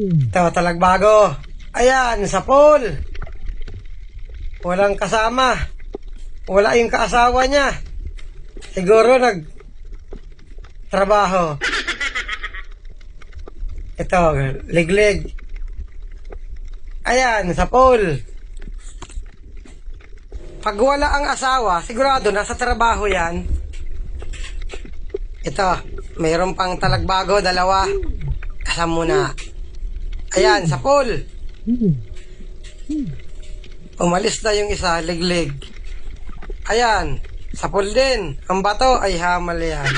Ito, talagbago. Ayan, sa pool. Walang kasama. Wala yung kaasawa niya. Siguro nag trabaho. Ito, liglig. Ayan, sa pool. Pag wala ang asawa, sigurado nasa trabaho yan. Ito, mayroon pang talagbago, dalawa. Kasama muna. Ayan, sa pool. Umalis na yung isa, liglig. Ayan, sa pool din. Ang bato ay hamal yan.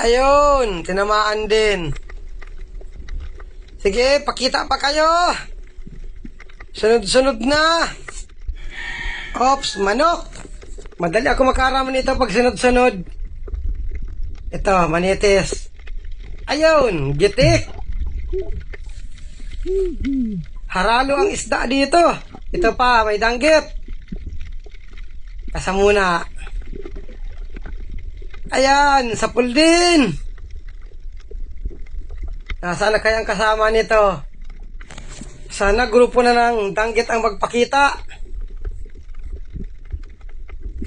Ayun, tinamaan din. Sige, pakita pa kayo. Sunod-sunod na. Ops, manok. Madali ako makaraman nito pag sunod-sunod. Ito, manitis. Ayun, gitik. Haralo ang isda dito. Ito pa, may danggit. Kasa muna. Ayan, sa pool din. Nasaan na kayang kasama nito? Sana grupo na ng danggit ang magpakita.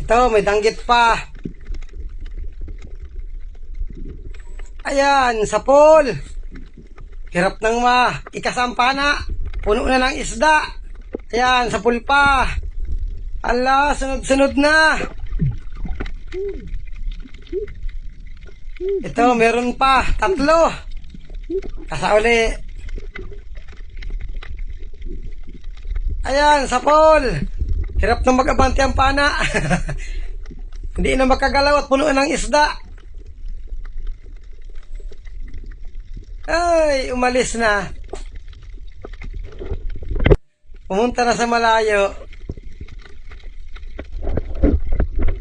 Ito, may danggit pa. Ayan, sa pool. Hirap nang ma. Ikasampana. Puno na ng isda. Ayan, sa pool pa. Ala, sunod-sunod na. Ito, meron pa. Tatlo. Kasa uli. Ayan, sa pool. Hirap na mag-abante ang pana. Hindi na makagalaw at puno ng isda. Ay, umalis na. Pumunta na sa malayo.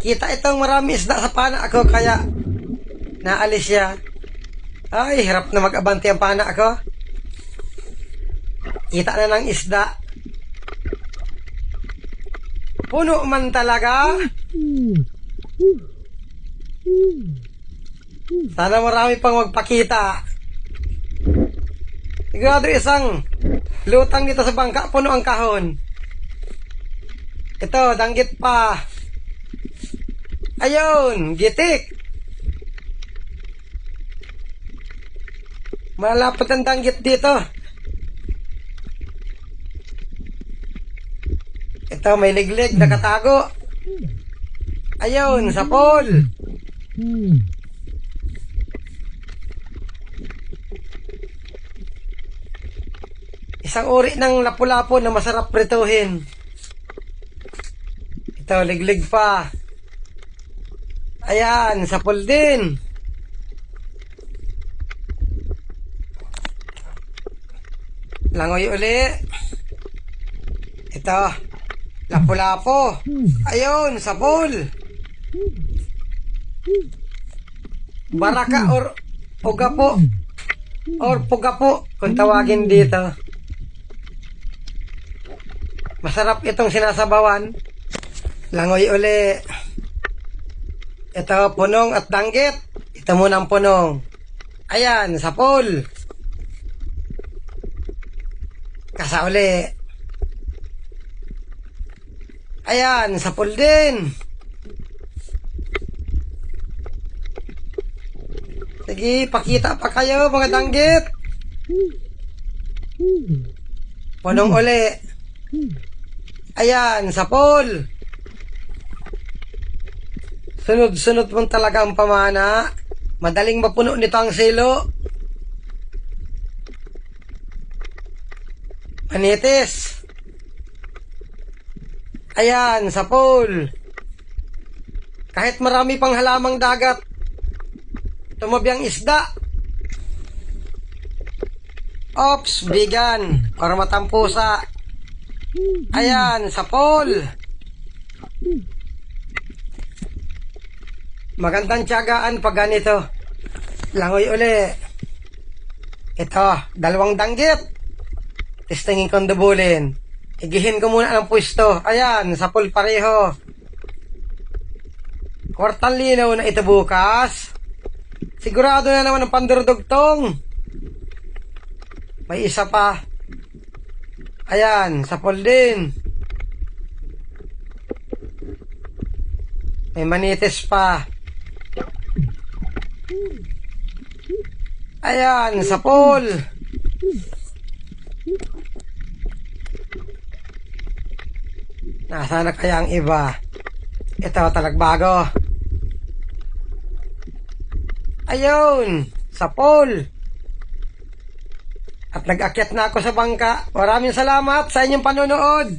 Kita itong marami isda sa pana ako kaya naalis siya. Ay, hirap na mag-abante ang pana ako. Kita na ng isda. Puno man talaga. Sana marami pang magpakita. Sigurado isang lutang dito sa bangka, puno ang kahon. Ito, danggit pa. Ayun, gitik. Malapot ang danggit dito. Ito, may liglig, nakatago. Ayun, sa pool. Isang uri ng lapu-lapu na masarap prituhin. Ito, liglig pa. Ayan, sa pool din. Langoy uli. Ito, lapu-lapo. Ayun, sa pool. Baraka or Pugapo or Pugapo kung tawagin dito. Masarap itong sinasabawan. Langoy uli. Ito, punong at danggit. Ito muna ang punong. Ayan, sa pool. Kasa uli. Ayan, sa pool din. Sige, pakita pa kayo mga danggit. Punong uli. Ayan, sa pool. Sunod-sunod mong talaga ang pamana. Madaling mapuno nito ang silo. Manitis. Ayan, sa pool. Kahit marami pang halamang dagat, tumabi ang isda. Ops, bigan. Para matampusa. Ayan, sa pool. Magandang tiyagaan pag ganito. Langoy uli. Ito, dalawang danggit. Testingin kong dubulin. Igihin ko muna ang pwesto. Ayan, sa pool pareho. Kwartang linaw na ito bukas. Sigurado na naman ang pandurdugtong. May isa pa. Ayan, sa pool din. May manitis pa. Ayan, sa pool. Nasaan na kaya ang iba? Ito, talagbago. Ayun, sa pool. At nag-akyat na ako sa bangka. Maraming salamat sa inyong panonood.